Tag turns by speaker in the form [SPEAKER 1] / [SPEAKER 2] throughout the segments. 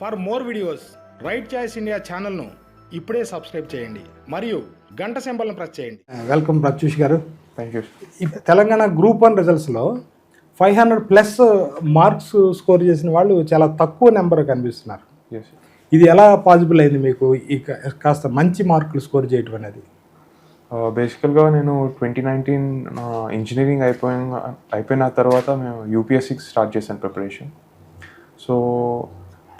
[SPEAKER 1] For more videos Right Choice India ఛానల్ను ఇప్పుడే subscribe చేయండి. మరియు గంట సింబల్ను ప్రెస్ చేయండి.
[SPEAKER 2] Welcome Pratyush garu.
[SPEAKER 3] Thank you
[SPEAKER 2] Telangana group one రిజల్ట్స్లో five hundred plus marks score చేసిన వాళ్ళు చాలా తక్కువ నెంబర్ కనిపిస్తున్నారు. ఇది ఎలా పాసిబుల్ అయింది మీకు? ఈ కాస్త మంచి మార్కులు స్కోర్ చేయటం అనేది.
[SPEAKER 3] బేసికల్గా Uh, నేను ట్వంటీ నైన్టీన్ నా ఇంజనీరింగ్ అయిపోయిన అయిపోయిన తర్వాత మేము యూపీఎస్సీకి స్టార్ట్ చేశాను ప్రిపరేషన్ సో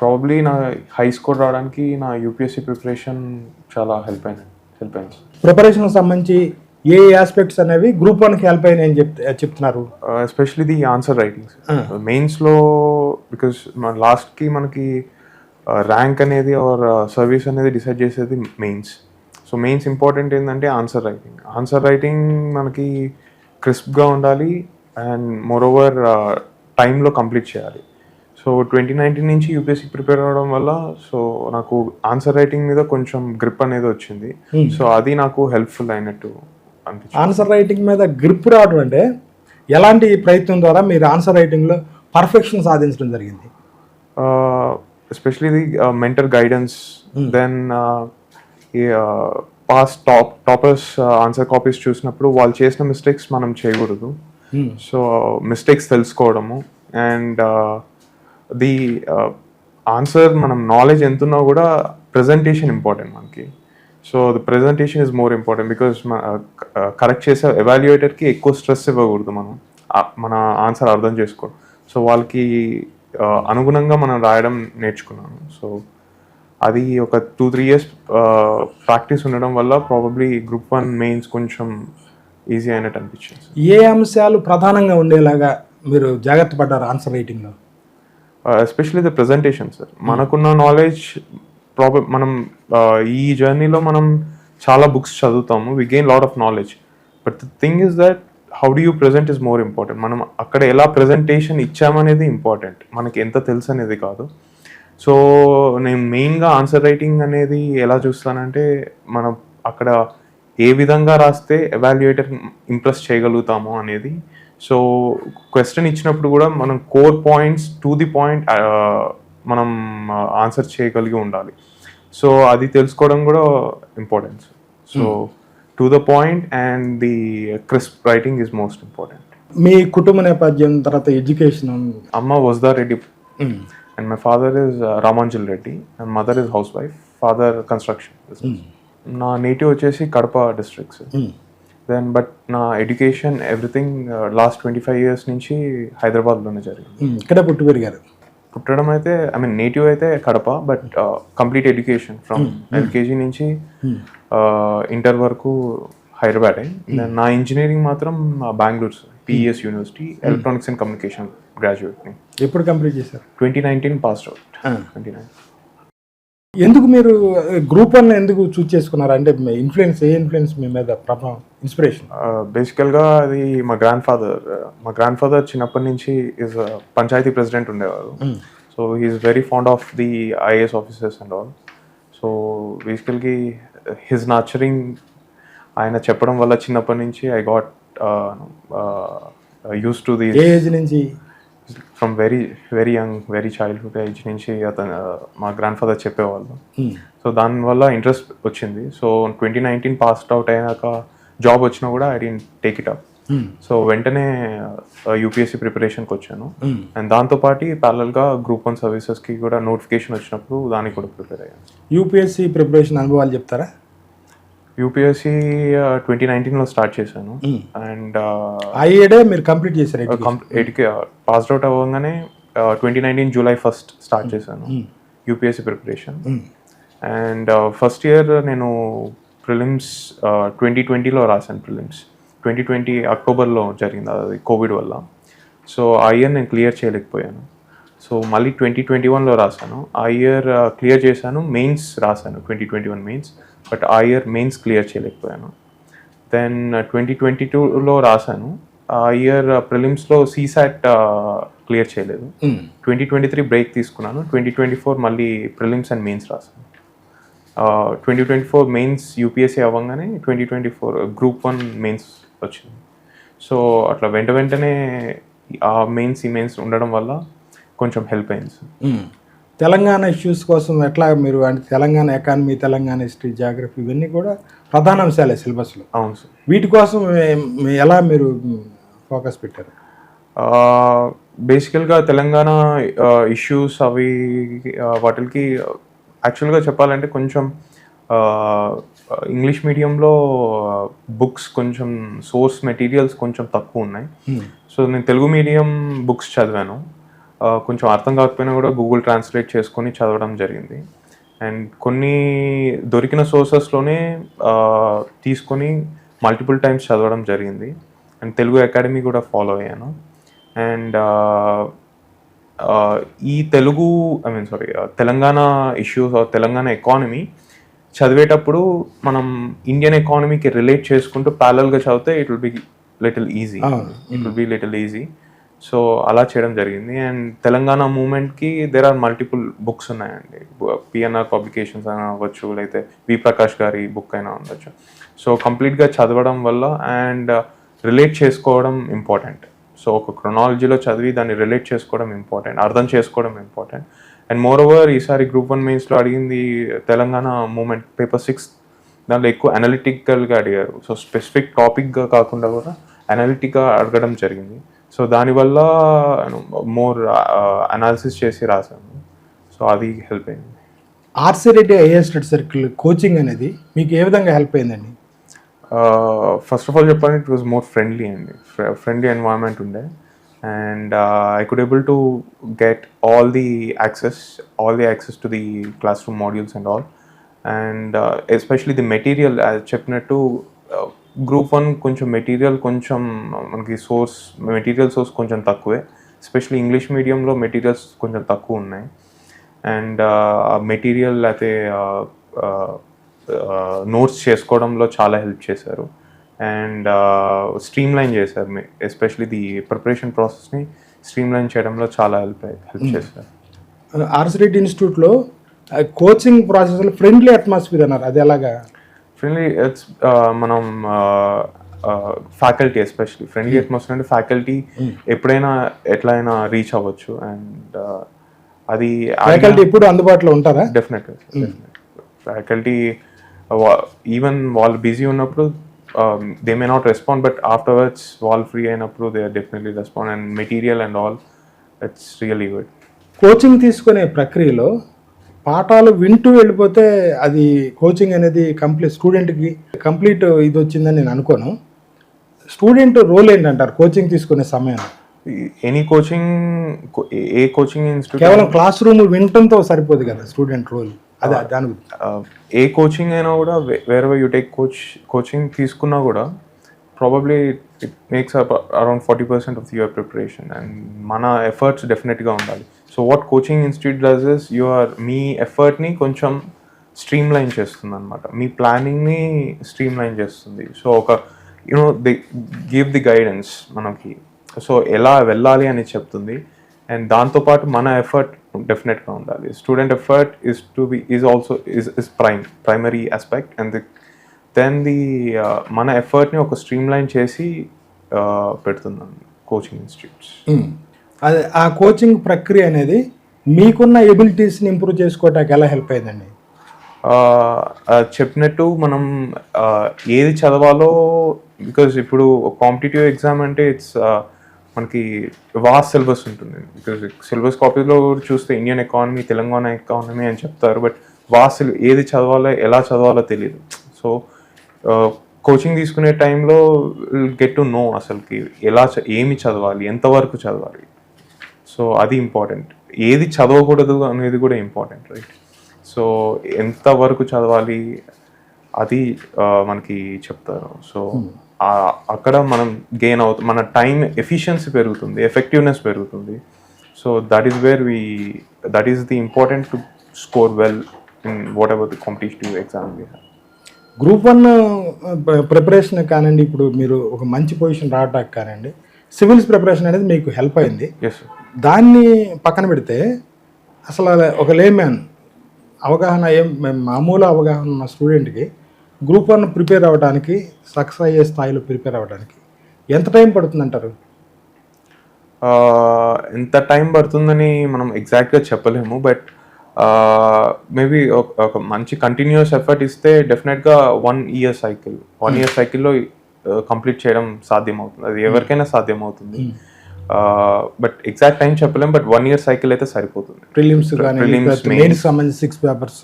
[SPEAKER 3] ప్రాబబ్లీ నా హై స్కోర్ రావడానికి నా యూపీఎస్సీ ప్రిపరేషన్ చాలా హెల్ప్ అయింది హెల్ప్ అయింది
[SPEAKER 2] ప్రిపరేషన్కి సంబంధించి ఏ ఆస్పెక్ట్స్ అనేవి గ్రూప్ వన్కి హెల్ప్ అయినాయి అని చెప్ చెప్తున్నారు?
[SPEAKER 3] Especially the answer writings. మెయిన్స్లో బికాస్ మన లాస్ట్కి మనకి ర్యాంక్ అనేది ఆర్ సర్వీస్ అనేది డిసైడ్ చేసేది మెయిన్స్ సో మెయిన్స్ ఇంపార్టెంట్ ఏంటంటే ఆన్సర్ రైటింగ్ ఆన్సర్ రైటింగ్ మనకి క్రిస్ప్గా ఉండాలి అండ్ మోర్ ఓవర్ టైంలో కంప్లీట్ చేయాలి. సో ట్వంటీ నైన్టీన్ నుంచి యూపీఎస్సీ ప్రిపేర్ అవ్వడం వల్ల సో నాకు ఆన్సర్ రైటింగ్ మీద కొంచెం గ్రిప్ అనేది వచ్చింది. సో అది నాకు హెల్ప్ఫుల్ అయినట్టు అనిపించింది.
[SPEAKER 2] ఆన్సర్ రైటింగ్ మీద గ్రిప్ రావడం అంటే ఎలాంటి ప్రయత్నం ద్వారా మీరు ఆన్సర్ రైటింగ్లో పర్ఫెక్షన్ సాధించడం జరిగింది?
[SPEAKER 3] Especially the mentor guidance then past top toppers answer copies చూసినప్పుడు వాళ్ళు చేసిన మిస్టేక్స్ మనం చేయకూడదు. సో మిస్టేక్స్ తెలుసుకోవడము అండ్ ది ఆన్సర్ uh, మనం నాలెడ్జ్ ఎంతున్నా కూడా ప్రజెంటేషన్ ఇంపార్టెంట్ మనకి. So the presentation is more important because correct చేసే ఎవాల్యుయేటర్కి ఎక్కువ స్ట్రెస్ ఇవ్వకూడదు మనం. మన ఆన్సర్ అర్థం చేసుకోవడం సో వాళ్ళకి uh, అనుగుణంగా మనం రాయడం నేర్చుకున్నాను. సో అది ఒక టూ త్రీ ఇయర్స్ ప్రాక్టీస్ ఉండడం వల్ల ప్రాబబ్లీ గ్రూప్ వన్ మెయిన్స్ కొంచెం ఈజీ అయినట్టు అనిపించింది.
[SPEAKER 2] ఏ అంశాలు ప్రధానంగా ఉండేలాగా మీరు జాగ్రత్త పడ్డారు ఆన్సర్ రైటింగ్లో
[SPEAKER 3] ఎస్పెషలీ ద ప్రజెంటేషన్ సార్ మనకున్న నాలెడ్జ్ ప్రాబ్లం మనం uh, ఈ జర్నీలో మనం చాలా బుక్స్ చదువుతాము. We gain lot of knowledge but the thing is that how do you present is more important మనం అక్కడ ఎలా ప్రజెంటేషన్ ఇచ్చామనేది ఇంపార్టెంట్ మనకి ఎంత తెలుసు అనేది కాదు. సో నేను మెయిన్గా ఆన్సర్ రైటింగ్ అనేది ఎలా చూస్తానంటే మనం అక్కడ ఏ విధంగా రాస్తే ఎవాల్యుయేటర్ ఇంప్రెస్ చేయగలుగుతాము అనేది సో క్వశ్చన్ ఇచ్చినప్పుడు కూడా మనం core points to the point మనం ఆన్సర్ చేయగలిగి ఉండాలి. సో అది తెలుసుకోవడం కూడా importance so to the point and the crisp writing is most important
[SPEAKER 2] మీ కుటుంబ నేపథ్యం తర్వాత ఎడ్యుకేషన్
[SPEAKER 3] అమ్మ Vasda Reddy. And my father is Ramanjal Reddy. And mother is housewife father construction నా నేటివ్ వచ్చేసి కడప డిస్ట్రిక్ట్స్ దెన్ బట్ నా education everything last twenty five years నుంచి హైదరాబాద్లోనే జరిగింది.
[SPEAKER 2] ఇక్కడే పుట్టి పెరిగారు
[SPEAKER 3] పుట్టడం అయితే ఐ మీన్ నేటివ్ అయితే Kadapa but complete education from LKG నుంచి ఇంటర్ వరకు హైదరాబాదే. నా ఇంజనీరింగ్ మాత్రం Bengaluru PES university electronics and communication గ్రాడ్యుయేట్ని
[SPEAKER 2] ఎప్పుడు కంప్లీట్ చేశారు?
[SPEAKER 3] Twenty nineteen pass out. Twenty nine
[SPEAKER 2] ఎందుకు మీరు గ్రూప్ వన్ ఎందుకు చూస్ చేసుకున్నారు? అంటే ఇన్ఫ్లుయెన్స్ ఏ ఇన్ఫ్లుయెన్స్ మీ మీద ప్రభావం ఇన్స్పిరేషన్?
[SPEAKER 3] బేసికల్గా అది మా గ్రాండ్ ఫాదర్ మా గ్రాండ్ ఫాదర్ చిన్నప్పటి నుంచి ఇస్ పంచాయతీ ప్రెసిడెంట్ ఉండేవారు. So he is very fond of the IAS officers and all so బేసికల్గా హిజ్ నాచరింగ్ ఆయన చెప్పడం వల్ల చిన్నప్పటి నుంచి I got use to the
[SPEAKER 2] age నుంచి?
[SPEAKER 3] From very very young very childhood age నుంచి అతను మా గ్రాండ్ ఫాదర్ చెప్పేవాళ్ళు సో దానివల్ల ఇంట్రెస్ట్ వచ్చింది. So twenty nineteen passed out అయినాక జాబ్ వచ్చినా కూడా I did take it up so వెంటనే యూపీఎస్సీ ప్రిపరేషన్కి వచ్చాను. అండ్ దాంతోపాటు ప్యారల్గా గ్రూప్ వన్ సర్వీసెస్కి కూడా నోటిఫికేషన్ వచ్చినప్పుడు దానికి కూడా ప్రిపేర్ అయ్యాను.
[SPEAKER 2] యూపీఎస్సీ ప్రిపరేషన్ అనుభవాలు చెప్తారా?
[SPEAKER 3] యూపీఎస్సీ ట్వంటీ నైన్టీన్లో స్టార్ట్ చేశాను. అండ్
[SPEAKER 2] ఆ ఏడే మీరు కంప్లీట్ చేశారు.
[SPEAKER 3] ఎయిట్కి పాస్డ్ అవుట్ అవ్వగానే twenty nineteen July first start చేశాను. UPSC preparation and first year నేను ప్రిలిమ్స్ ట్వంటీ ట్వంటీలో రాశాను ప్రిలిమ్స్ ట్వంటీ ట్వంటీ అక్టోబర్లో జరిగింది అది కోవిడ్ వల్ల. సో ఆ ఇయర్ నేను క్లియర్ చేయలేకపోయాను. సో మళ్ళీ ట్వంటీ ట్వంటీ వన్లో రాశాను. ఆ ఇయర్ క్లియర్ చేశాను మెయిన్స్ రాశాను twenty twenty one mains but ఆ ఇయర్ మెయిన్స్ క్లియర్ చేయలేకపోయాను. దెన్ ట్వంటీ ట్వంటీ టూలో రాశాను. ఆ ఇయర్ ప్రిలిమ్స్లో సీసాట్ క్లియర్ చేయలేదు. ట్వంటీ ట్వంటీ త్రీ బ్రేక్ తీసుకున్నాను. ట్వంటీ ట్వంటీ ఫోర్ మళ్ళీ ప్రిలిమ్స్ అండ్ మెయిన్స్ రాశాను. Twenty twenty four mains UPSC అవ్వగానే twenty twenty four group one mains వచ్చింది. సో అట్లా వెంట వెంటనే ఆ మెయిన్స్ ఈ మెయిన్స్ ఉండడం వల్ల కొంచెం హెల్ప్ అయింది సార్
[SPEAKER 2] తెలంగాణ ఇష్యూస్ కోసం ఎట్లా మీరు అంటే Telangana economy Telangana history geography ఇవన్నీ కూడా ప్రధాన అంశాలే సిలబస్లో
[SPEAKER 3] అవును సార్
[SPEAKER 2] వీటి కోసం ఎలా మీరు ఫోకస్ పెట్టారు?
[SPEAKER 3] బేసికల్గా తెలంగాణ ఇష్యూస్ అవి వాటికి యాక్చువల్గా చెప్పాలంటే కొంచెం ఇంగ్లీష్ మీడియంలో బుక్స్ కొంచెం సోర్స్ మెటీరియల్స్ కొంచెం తక్కువ ఉన్నాయి. సో నేను తెలుగు మీడియం బుక్స్ చదివాను. కొంచెం అర్థం కాకపోయినా కూడా గూగుల్ ట్రాన్స్లేట్ చేసుకొని చదవడం జరిగింది. అండ్ కొన్ని దొరికిన సోర్సెస్లోనే తీసుకొని మల్టిపుల్ టైమ్స్ చదవడం జరిగింది. అండ్ తెలుగు అకాడమీ కూడా ఫాలో అయ్యాను. అండ్ ఈ Telugu I mean sorry Telangana issues Telangana economy చదివేటప్పుడు మనం ఇండియన్ ఎకానమీకి రిలేట్ చేసుకుంటూ ప్యారల్గా చదివితే it will be little easy. It will be little easy so అలా చేయడం జరిగింది. అండ్ తెలంగాణ మూమెంట్కి దేర్ ఆర్ మల్టిపుల్ బుక్స్ ఉన్నాయండి. పిఎన్ఆర్ పబ్లికేషన్స్ అయినా అవ్వచ్చు లేకపోతే వి ప్రకాష్ గారి బుక్ అయినా ఉండొచ్చు. సో కంప్లీట్గా చదవడం వల్ల అండ్ రిలేట్ చేసుకోవడం ఇంపార్టెంట్ సో ఒక క్రొనాలజీలో చదివి దాన్ని రిలేట్ చేసుకోవడం ఇంపార్టెంట్ అర్థం చేసుకోవడం ఇంపార్టెంట్ అండ్ మోర్ ఓవర్ ఈసారి గ్రూప్ వన్ మెయిన్స్లో అడిగింది తెలంగాణ మూమెంట్ పేపర్ సిక్స్ దాంట్లో ఎక్కువ అనలిటికల్గా అడిగారు. సో స్పెసిఫిక్ టాపిక్గా కాకుండా కూడా అనలిటిక్గా అడగడం జరిగింది. సో దానివల్ల మోర్ అనాలిసిస్ చేసి రాశాను. సో అది హెల్ప్ అయింది.
[SPEAKER 2] RC Reddy IAS study circle coaching అనేది మీకు ఏ విధంగా హెల్ప్ అయిందండి?
[SPEAKER 3] ఫస్ట్ ఆఫ్ ఆల్ చెప్పాలంటే ఇట్ వాజ్ మోర్ ఫ్రెండ్లీ అండి. ఫ్రెండ్లీ ఎన్వైరన్మెంట్ ఉండే. And I could able to get all the access all the access to the classroom modules and all and especially the material చెప్పినట్టు group one కొంచెం material కొంచెం మనకి source material source కొంచెం తక్కువే. Especially English మీడియంలో materials కొంచెం తక్కువ ఉన్నాయి. అండ్ మెటీరియల్ అయితే నోట్స్ చేసుకోవడంలో చాలా హెల్ప్ చేశారు. అండ్ స్ట్రీమ్ లైన్ చేశారు ఎస్పెషలీ ది ప్రిపరేషన్ ప్రాసెస్ని స్ట్రీమ్ లైన్ చేయడంలో చాలా హెల్ప్ హెల్ప్ చేశారు.
[SPEAKER 2] ఆర్సీ రెడ్డి ఇన్స్టిట్యూట్లో కోచింగ్ ప్రాసెస్లో ఫ్రెండ్లీ అట్మాస్ఫియర్ అన్నారు. అది ఎలాగా?
[SPEAKER 3] ఫ్రెండ్లీ ఇట్స్ మనం ఫ్యాకల్టీ ఎస్పెషలీ ఫ్రెండ్లీ అట్మాస్ఫియర్ అంటే ఫ్యాకల్టీ ఎప్పుడైనా ఎట్లయినా రీచ్ అవ్వచ్చు. అండ్ అది
[SPEAKER 2] ఫ్యాకల్టీ ఎప్పుడు అందుబాటులో ఉంటారా?
[SPEAKER 3] డెఫినెట్గా ఫ్యాకల్టీ ఈవెన్ వాళ్ళు బిజీ ఉన్నప్పుడు they may not respond but afterwards వాళ్ళు ఫ్రీ అయినప్పుడు they are definitely respond and material and all it's really good
[SPEAKER 2] coaching తీసుకునే ప్రక్రియలో పాఠాలు వింటూ వెళ్ళిపోతే అది కోచింగ్ అనేది కంప్లీట్ స్టూడెంట్కి కంప్లీట్ ఇది వచ్చిందని నేను అనుకోను. స్టూడెంట్ రోల్ ఏంటంటారు? కోచింగ్ తీసుకునే సమయంలో.
[SPEAKER 3] ఎనీ కోచింగ్ ఏ కోచింగ్ ఇన్స్టిట్యూట్
[SPEAKER 2] కేవలం క్లాస్ రూమ్ వినటంతో సరిపోదు కదా స్టూడెంట్ రోల్ అదే దాని
[SPEAKER 3] ఏ కోచింగ్ అయినా కూడా వేరే యూ టేక్ కోచ్ కోచింగ్ తీసుకున్నా కూడా probably it makes up around forty percent of your preparation and మన ఎఫర్ట్స్ డెఫినెట్గా ఉండాలి. So what coaching institute does is your మీ ఎఫర్ట్ని కొంచెం స్ట్రీమ్ లైన్ చేస్తుంది అనమాట మీ ప్లానింగ్ని స్ట్రీమ్ లైన్ చేస్తుంది. సో ఒక you know the give the guidance మనకి. సో ఎలా వెళ్ళాలి అని చెప్తుంది. అండ్ దాంతోపాటు మన ఎఫర్ట్ డెఫినెట్గా ఉండాలి. Student effort is to be is also is is prime primary aspect and the then the మన ఎఫర్ట్ని ఒక స్ట్రీమ్ లైన్ చేసి uh, కోచింగ్ ఇన్స్టిట్యూట్స్
[SPEAKER 2] అది ఆ కోచింగ్ ప్రక్రియ అనేది మీకున్న ఎబిలిటీస్ని ఇంప్రూవ్ చేసుకోవటానికి ఎలా హెల్ప్ అయ్యిందండి
[SPEAKER 3] చెప్పినట్టు మనం ఏది చదవాలో బికాజ్ ఇప్పుడు కాంపిటేటివ్ ఎగ్జామ్ అంటే ఇట్స్ మనకి వాస్ట్ సిలబస్ ఉంటుంది. బికాజ్ సిలబస్ కాపీలో చూస్తే ఇండియన్ ఎకానమీ తెలంగాణ ఎకానమీ అని చెప్తారు. బట్ వాస్ట్ ఏది చదవాలో ఎలా చదవాలో తెలియదు. సో కోచింగ్ తీసుకునే టైంలో గెట్ టు నో అసలుకి ఎలా ఏమి చదవాలి ఎంతవరకు చదవాలి. సో అది ఇంపార్టెంట్ ఏది చదవకూడదు అనేది కూడా ఇంపార్టెంట్ రైట్ సో ఎంతవరకు చదవాలి అది మనకి చెప్తారు. సో ఆ- అక్కడ మనం గెయిన్ అవుతుంది మన టైం ఎఫిషియన్సీ పెరుగుతుంది ఎఫెక్టివ్నెస్ పెరుగుతుంది. So that is where we that is the important to score well in whatever the competitive exam we have
[SPEAKER 2] group one preparation కానివ్వండి ఇప్పుడు మీరు ఒక మంచి పొజిషన్ రావడానికి కానివ్వండి సివిల్స్ ప్రిపరేషన్ అనేది మీకు హెల్ప్ అయింది.
[SPEAKER 3] ఎస్
[SPEAKER 2] దాన్ని పక్కన పెడితే అసలు ఒక లేమ్యాన్ అవగాహన ఏం మామూలు అవగాహన ఉన్న స్టూడెంట్కి గ్రూప్ వన్ ప్రిపేర్ అవ్వడానికి సక్సెస్ అయ్యే స్థాయిలో ప్రిపేర్ అవ్వడానికి ఎంత టైం పడుతుంది అంటారు
[SPEAKER 3] ఆ, ఎంత టైం పడుతుందని మనం ఎగ్జాక్ట్గా చెప్పలేము బట్ మేబీ ఒక మంచి కంటిన్యూస్ ఎఫర్ట్ ఇస్తే డెఫినెట్గా one year cycle one year సైకిల్లో కంప్లీట్ చేయడం సాధ్యం అవుతుంది అది ఎవరికైనా సాధ్యం అవుతుంది బట్ ఎగ్జాక్ట్ టైం చెప్పలేం బట్ వన్ ఇయర్ సైకిల్ అయితే సరిపోతుంది.
[SPEAKER 2] ప్రిలిమ్స్ సంబంధించి సిక్స్ పేపర్స్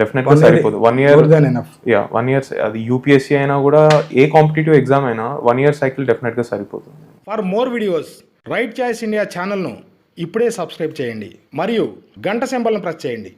[SPEAKER 3] డెఫినెట్గా సరిపోతుంది one year
[SPEAKER 2] more than enough
[SPEAKER 3] yeah one year అది యూపీఎస్సీ అయినా కూడా ఏ కాంపిటేటివ్ ఎగ్జామ్ అయినా వన్ ఇయర్ సైకిల్ డెఫినెట్గా సరిపోతుంది.
[SPEAKER 1] For more videos right choice India ఛానల్ను ఇప్పుడే సబ్స్క్రైబ్ చేయండి. మరియు గంట సింబల్ను ప్రెస్ చేయండి.